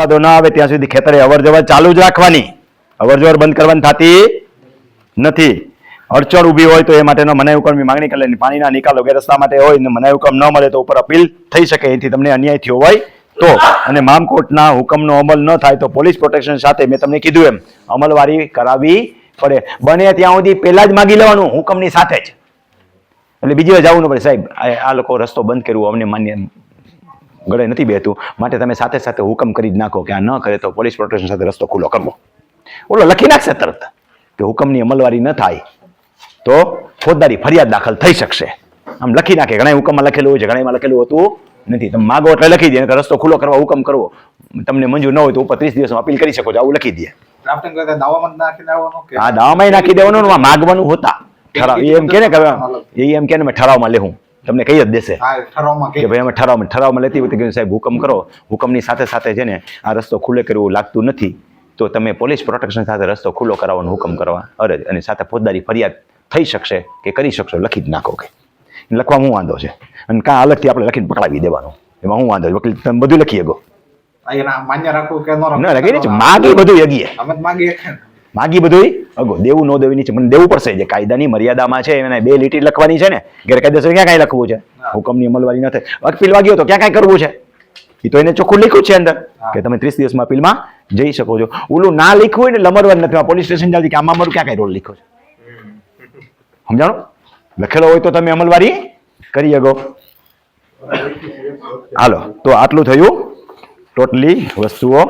ચુકાદો ના આવે, ત્યાં સુધી ખેતરે અવર જવર ચાલુ જ રાખવાની. અવર જવર બંધ કરવાની થતી નથી. અડચણ ઊભી હોય તો એ માટેનો મનાઈ હુકમની માંગણી કરી પાણીના નિકાલ વગેરે રસ્તા માટે હોય ને હુકમ ન મળે તો ઉપર અપીલ થઈ શકે. એથી તમને અન્યાય થયો હોય તો. અને મામકોટના હુકમનો અમલ ન થાય તો પોલીસ પ્રોટેક્શન સાથે મેં તમને કીધું એમ. અમલવારી કરાવી પડે. બને ત્યાં સુધી પહેલા જ માગી લેવાનું હુકમની સાથે જ. એટલે બીજી વાર જવું ન પડે. સાહેબ આ લોકો રસ્તો બંધ કર્યો, અમને માન્ય ગળે નથી બેહતું. માટે તમે સાથે સાથે હુકમ કરી જ નાખો કે આ ન કરે તો પોલીસ પ્રોટેક્શન સાથે રસ્તો ખુલ્લો કરવો. ઓલો લખી નાખશે તરત કે હુકમની અમલવારી ન થાય તો ફોજદારી ફરિયાદ દાખલ થઈ શકશે. આમ લખી નાખે. ઘણા હુકમમાં લખેલું હોય છે ઘણામાં લખેલું હોતું નથી. તમે માગો એટલે લખી દે રસ્તો ખુલ્લો કરવા હુકમ કરવો. તમને મંજૂર ન હોય તો ઉપર ત્રીસ દિવસમાં અપીલ કરી શકો છો આવું લખી દે. હા દાવામાં નાખી દેવાનું માગવાનું હોતા. ઠરાવ એમ કે ને ઠરાવમાં લેવું તમને કહી જ દેશે ઠરાવમાં કે ભાઈ અમે ઠરાવમાં ઠરાવમાં લેતી વખતે કે સાહેબ હુકમ કરો. હુકમની સાથે સાથે છે ને આ રસ્તો ખુલ્લે કરવું લાગતું નથી. તો તમે પોલીસ પ્રોટેક્શન સાથે રસ્તો ખુલ્લો કરાવવાનો હુકમ કરવા. અરજ અને સાથે ફોજદારી ફરિયાદ થઈ શકશે કે કરી શકશો લખી જ નાખો કે. લખવા હું વાંધો છે? અને કાં અલગથી આપણે લખીને પકડાવી દેવાનું? એમાં હું વાંધો વકીલ તમે બધું લખી શકો. માન્ય રાખવું કે ન રાખવું? માગી બધું યગીએ. માગીએ. માગી બધું અગો દેવું ન દેવી નીચે મને દેવું પડશે. જે કાયદાની મર્યાદામાં છે એને બે લીટી લખવાની છે ને ગેરકાયદેસર ક્યાં કાંઈ લખવું છે? હુકમની અમલવારી ન થાય. અપીલ વાગ્યો તો ક્યાં કાંઈ કરવું છે? એ તો એને ચોખ્ખું લખ્યું છે અંદર. કે તમે ત્રીસ દિવસમાં અપીલમાં જઈ શકો છો. ઓલું ના લખ્યું હોય ને લમરવાર નથી. પોલીસ સ્ટેશન જલ્દી કે આમાં મારું ક્યાં કાંઈ રોલ લખ્યો છે? સમજાણો? લખેલો હોય તો તમે અમલવારી કરી શકો. હાલો તો આટલું થયું. ટોટલી વસ્તુઓ